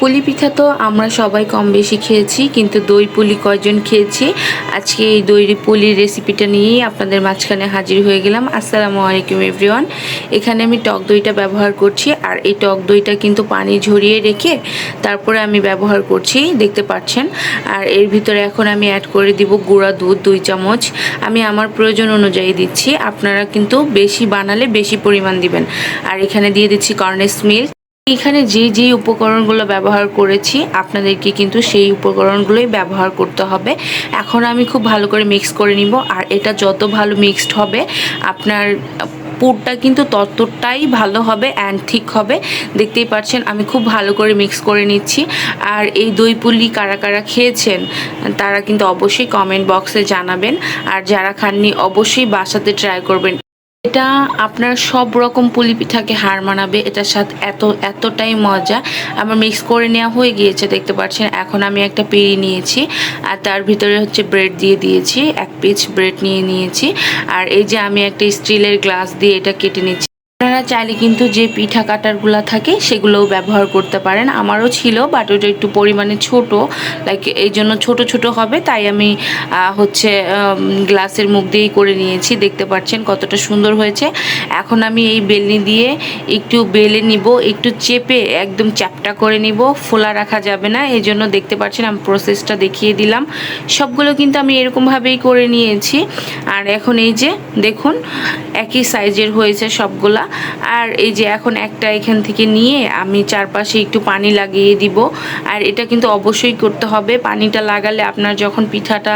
পুলি পিঠা তো আমরা সবাই কম বেশি খেয়েছি, কিন্তু দই পুলি কয়জন খেয়েছি? আজকে এই দই পুলির রেসিপিটা নিয়েই আপনাদের মাঝখানে হাজির হয়ে গেলাম। আসসালামু আলাইকুম এভরিওয়ান এখানে আমি টক দইটা ব্যবহার করছি, আর এই টক দইটা কিন্তু পানি ঝরিয়ে রেখে তারপরে আমি ব্যবহার করছি, দেখতে পাচ্ছেন? আর এর ভিতরে এখন আমি অ্যাড করে দিব গুঁড়া দুধ দুই চামচ। আমি আমার প্রয়োজন অনুযায়ী দিচ্ছি, আপনারা কিন্তু বেশি বানালে বেশি পরিমাণ দিবেন। আর এখানে দিয়ে দিচ্ছি কর্নেস মিল্ক এখানে যে যে উপকরণগুলো ব্যবহার করেছি, আপনাদেরকে কিন্তু সেই উপকরণগুলোই ব্যবহার করতে হবে। এখন আমি খুব ভালো করে মিক্স করে নিব, আর এটা যত ভালো মিক্সড হবে, আপনার পুরটা কিন্তু ততটাই ভালো হবে অ্যান্ড ঠিক হবে। দেখতেই পাচ্ছেন, আমি খুব ভালো করে মিক্স করে নিচ্ছি। আর এই দই পুলি কারা কারা খেয়েছেন, তারা কিন্তু অবশ্যই কমেন্ট বক্সে জানাবেন। আর যারা খাননি, অবশ্যই বাসাতে ট্রাই করবেন। এটা আপনার সব রকম পুলি পিঠাকে হার মানাবে। এটার সাথে এত, এতটাই মজা। আমার মিক্স করে নেওয়া হয়ে গিয়েছে, দেখতে পাচ্ছেন। এখন আমি একটা পেরি নিয়েছি, আর তার ভিতরে হচ্ছে ব্রেড দিয়ে দিয়েছি। এক পিচ ব্রেড নিয়ে নিয়েছি। আর এই যে আমি একটা স্টিলের গ্লাস দিয়ে এটা কেটে নিচ্ছি। আপনারা চাইলে কিন্তু যে পিঠা কাটারগুলো থাকে, সেগুলোও ব্যবহার করতে পারেন। আমারও ছিল বাট ওটা একটু পরিমাণে ছোট লাইক এই জন্য ছোট ছোট হবে, তাই আমি হচ্ছে গ্লাসের মুখ দিয়েই করে নিয়েছি। দেখতে পাচ্ছেন কতটা সুন্দর হয়েছে। এখন আমি এই বেলনি দিয়ে একটু বেলে নিব, একটু চেপে একদম চ্যাপটা করে নিব। ফোলা রাখা যাবে না, এই জন্য দেখতে পাচ্ছেন আমি প্রসেসটা দেখিয়ে দিলাম। সবগুলো কিন্তু আমি এরকমভাবেই করে নিয়েছি। আর এখন এই যে, দেখুন, একই সাইজের হয়েছে সবগুলা। আর এই যে এখন একটা এখান থেকে নিয়ে আমি চারপাশে একটু পানি লাগিয়ে দিব। আর এটা কিন্তু অবশ্যই করতে হবে। পানিটা লাগালে আপনার যখন পিঠাটা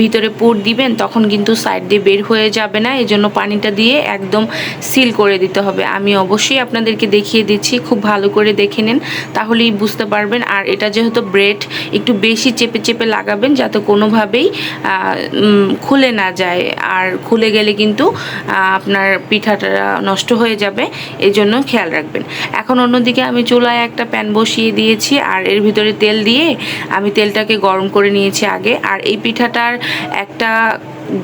ভিতরে পুর দিবেন, তখন কিন্তু সাইড দিয়ে বের হয়ে যাবে না। এই জন্য পানিটা দিয়ে একদম সিল করে দিতে হবে। আমি অবশ্যই আপনাদেরকে দেখিয়ে দিচ্ছি, খুব ভালো করে দেখে নেন, তাহলেই বুঝতে পারবেন। আর এটা যেহেতু ব্রেড, একটু বেশি চেপে চেপে লাগাবেন যাতে কোনোভাবেই খুলে না যায়। আর খুলে গেলে কিন্তু আপনার পিঠাটা নষ্ট হয়ে যাবে এই জন্য খেয়াল রাখবেন। এখন অন্যদিকে আমি চুলায় একটা প্যান বসিয়ে দিয়েছি, আর এর ভিতরে তেল দিয়ে আমি তেলটাকে গরম করে নিয়েছি আগে। আর এই পিঠাটার একটা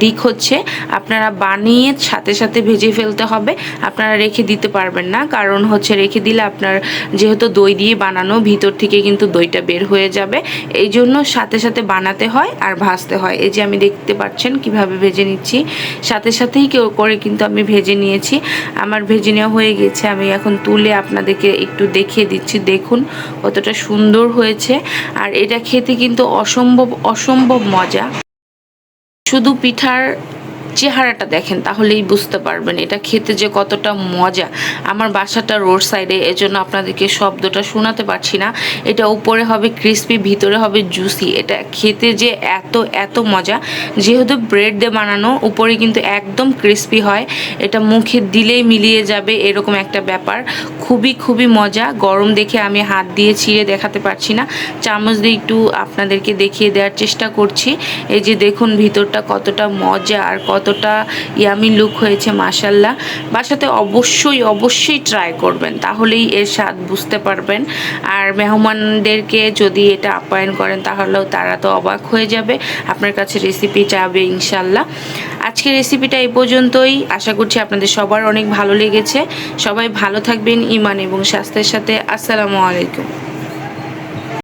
দিক হচ্ছে আপনারা বানিয়ে সাথে সাথে ভেজে ফেলতে হবে। আপনারা রেখে দিতে পারবেন না। কারণ হচ্ছে রেখে দিলে আপনার যেহেতু দই দিয়ে বানানো, ভিতর থেকে কিন্তু দইটা বের হয়ে যাবে। এই জন্য সাথে সাথে বানাতে হয় আর ভাজতে হয়। এই যে আমি দেখতে পাচ্ছেন কীভাবে ভেজে নিচ্ছি। সাথে সাথেই কেউ করে কিন্তু আমি ভেজে নিয়েছি। আমার ভেজে নেওয়া হয়ে গেছে। আমি এখন তুলে আপনাদেরকে একটু দেখিয়ে দিচ্ছি। দেখুন কতটা সুন্দর হয়েছে। আর এটা খেতে কিন্তু অসম্ভব অসম্ভব মজা। শুধু পিঠার চেহারাটা দেখেন, তাহলেই বুঝতে পারবেন এটা খেতে যে কতটা মজা। আমার বাসাটা রোড সাইডে, এজন্য আপনাদেরকে শব্দটা শোনাতে পারছি না। এটা উপরে হবে ক্রিস্পি, ভিতরে হবে জুসি। এটা খেতে যে এত এত মজা। যেহেতু ব্রেড দিয়ে বানানো, উপরে কিন্তু একদম ক্রিস্পি হয়। এটা মুখে দিলেই মিলিয়ে যাবে, এরকম একটা ব্যাপার। খুবই খুবই মজা। গরম দেখে আমি হাত দিয়ে ছিঁড়ে দেখাতে পারছি না। চামচ দিয়ে একটু আপনাদেরকে দেখিয়ে দেওয়ার চেষ্টা করছি। এই যে দেখুন, ভিতরটা কতটা মজা আর কতটা ইয়ামি লুক হয়েছে মাসাল্লাহ বাসাতে অবশ্যই অবশ্যই ট্রাই করবেন, তাহলেই এর স্বাদ বুঝতে পারবেন। আর মেহমানদেরকে যদি এটা আপ্যায়ন করেন, তাহলেও তারা তো অবাক হয়ে যাবে। আপনার কাছে রেসিপি চাবে ইনশাল্লাহ আজকের রেসিপিটা এই পর্যন্তই। আশা করছি আপনাদের সবার অনেক ভালো লেগেছে। সবাই ভালো থাকবেন ইমান এবং স্বাস্থ্যের সাথে। আসসালামু আলাইকুম।